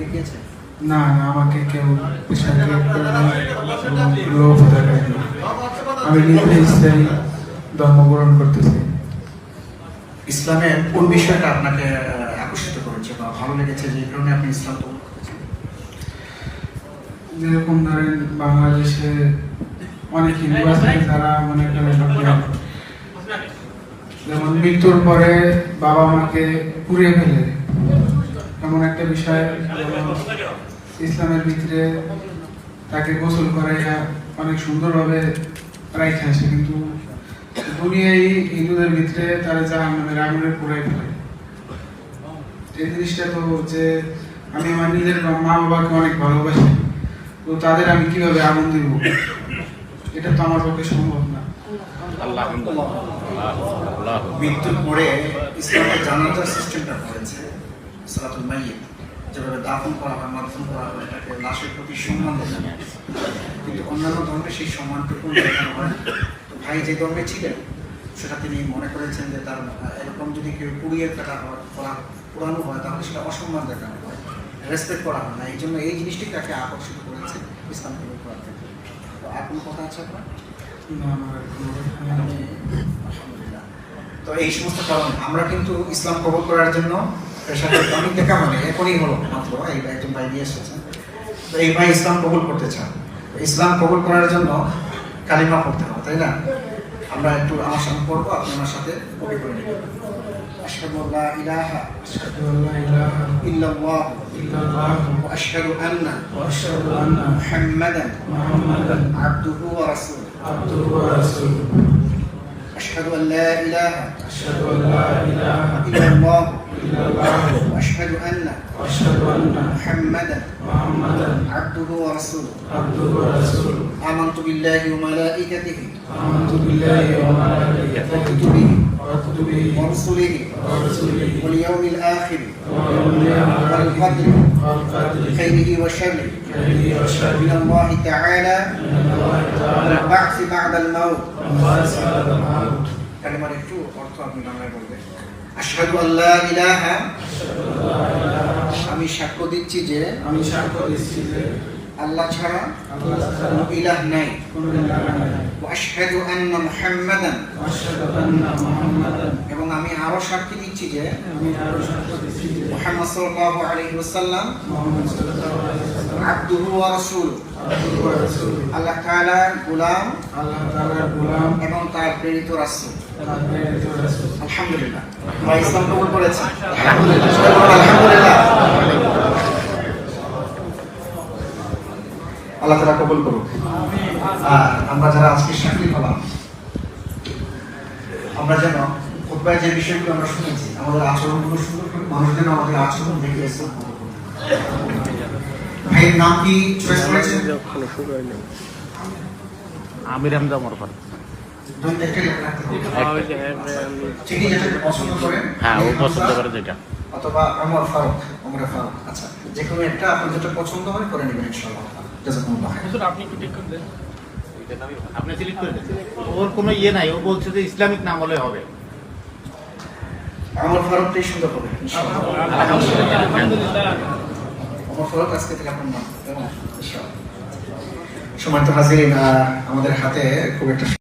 দেখিয়েছে? না না আমাকে কেউ লোভ দেখায়নি আমি নিজে ইসলামী ধর্ম গ্রহণ করতেছি। ইসলামের কোন বিষয়টা আপনাকে আকর্ষিত করেছে বা ভালো লেগেছে? যে কারণে আপনি ইসলাম যেরকম ধরেন বাংলাদেশে অনেক হিন্দু আছে যারা মনে করেন যেমন মৃত্যুর পরে বাবা মাকে পুড়িয়ে ফেলে। এমন একটা বিষয় ইসলামের ভিতরে তাকে গোসল করাইয়া অনেক সুন্দরভাবে রাইখে আসে কিন্তু দুনিয়ায় হিন্দুদের ভিতরে তারা যা আমাদের আগুনে পুরাই ফেলে। এই জিনিসটা তো যে আমি আমার নিজের মা বাবাকে অনেক ভালোবাসি তো তাদের আমি কীভাবে আগুন দিব? এটা তো আমার পক্ষে সম্ভব না। আল্লাহ আল্লাহ। মৃত্যুর পরে ইসলামের জানাজার সিস্টেমটা করেছে। সালাতুল মাইয়িত যেভাবে দাফন করা হয় মাধ্যম করা হয় এটাকে লাশের প্রতি সম্মান দেখানো। কিন্তু অন্যান্য ধর্মে সেই সম্মানটুকু দেখানো হয়। তো ভাই যে ধর্মে ছিলেন সেটা তিনি মনে করেছেন যে তার এরকম যদি কেউ পুড়িয়ে কাটা হয় করা- পোড়ানো হয় তাহলে সেটা অসম্মান দেখানো হয় রেসপেক্ট করা হয় না এই জন্য এই জিনিসটি তাকে আকর্ষিত করেছে ইসলাম করার ক্ষেত্রে তো আর কোনো কথা আছে আপনার। আলহামদুলিল্লাহ। তো এই সমস্ত কারণ আমরা কিন্তু ইসলাম কবুল করার জন্য অনেক দেখা মানে এখনই হলো মাত্র এই একজন ভাই নিয়ে এসেছেন তো এই ভাই ইসলাম কবুল করতে চান। ইসলাম কবুল করার জন্য কালিমা পড়তে হবে তাই না? আমরা একটু আমার সামনে পড়ব আপনি আমার সাথে কপি করে নেবেন। ওয়া রাসূলুহু। আশহাদু আল্লা ইলাহা আশহাদু আল্লা ইলাহা ইল্লাল্লাহ ইল্লাল্লাহ। وأشهد أن وأشهد أن محمدا محمدا عبده ورسوله. عبده ورسوله. آمنت بالله وملائكته آمنت بالله وملائكته وكتبه وكتبه ورسله ورسله واليوم الآخر والقدر خيره وشره. خيره وشره. من الله تعالى من الله تعالى. والبعث بعد الموت. والبعث بعد الموت. কালেমার একটু অর্থ আপনি বাংলায় বলবেন। আল্লাহ আমি সাক্ষ্য দিচ্ছি যে আমি সাক্ষ্য দিচ্ছি যে আল্লাহ ছাড়া এবং আমি আরও সাক্ষী দিচ্ছি যে আমি আরও আলাইহি দিচ্ছি আল্লাহ তাআলার গোলাম আল্লাহ তাআলার গোলাম এবং তার প্রেরিত রাসূল। আলহামদুলিল্লাহ। আমরা ইসলাম কবুল করেছি আলহামদুলিল্লাহ। সবাই বলুন আলহামদুলিল্লাহ। আল্লাহ তাআলা কবুল করুক। আর আমরা যারা আজকে সাক্ষী হলাম আমরা যেন খুতবায় যে বিষয়গুলো আমরা শুনেছি আমাদের আচরণগুলো সুন্দর করে মানুষ যেন আমাদের আচরণ দেখে ইসলাম কবুল। ভাইয়ের নাম কি? চয়েস করেছেন? আমির হামজা মরফার একটা যেটাকে পছন্দ করেন। হ্যাঁ ও পছন্দ করে যেটা। অথবা অমর ফারুক অমর ফারুক। আচ্ছা যে কোনো একটা আপনার যেটা পছন্দ হয় করে নেবেন ইনশাআল্লাহ। আপনি সিলেক্ট করে দেন। ওর কোনো ইয়ে নাই ও বলছে যে ইসলামিক নাম হলে হবে। অমর ফারুকটাই সুন্দর হবে আলহামদুলিল্লাহ। আজকে থেকে আপনার নাম এবং ইনশাআল্লাহ। সময় তো হাজির আমাদের হাতে খুব একটা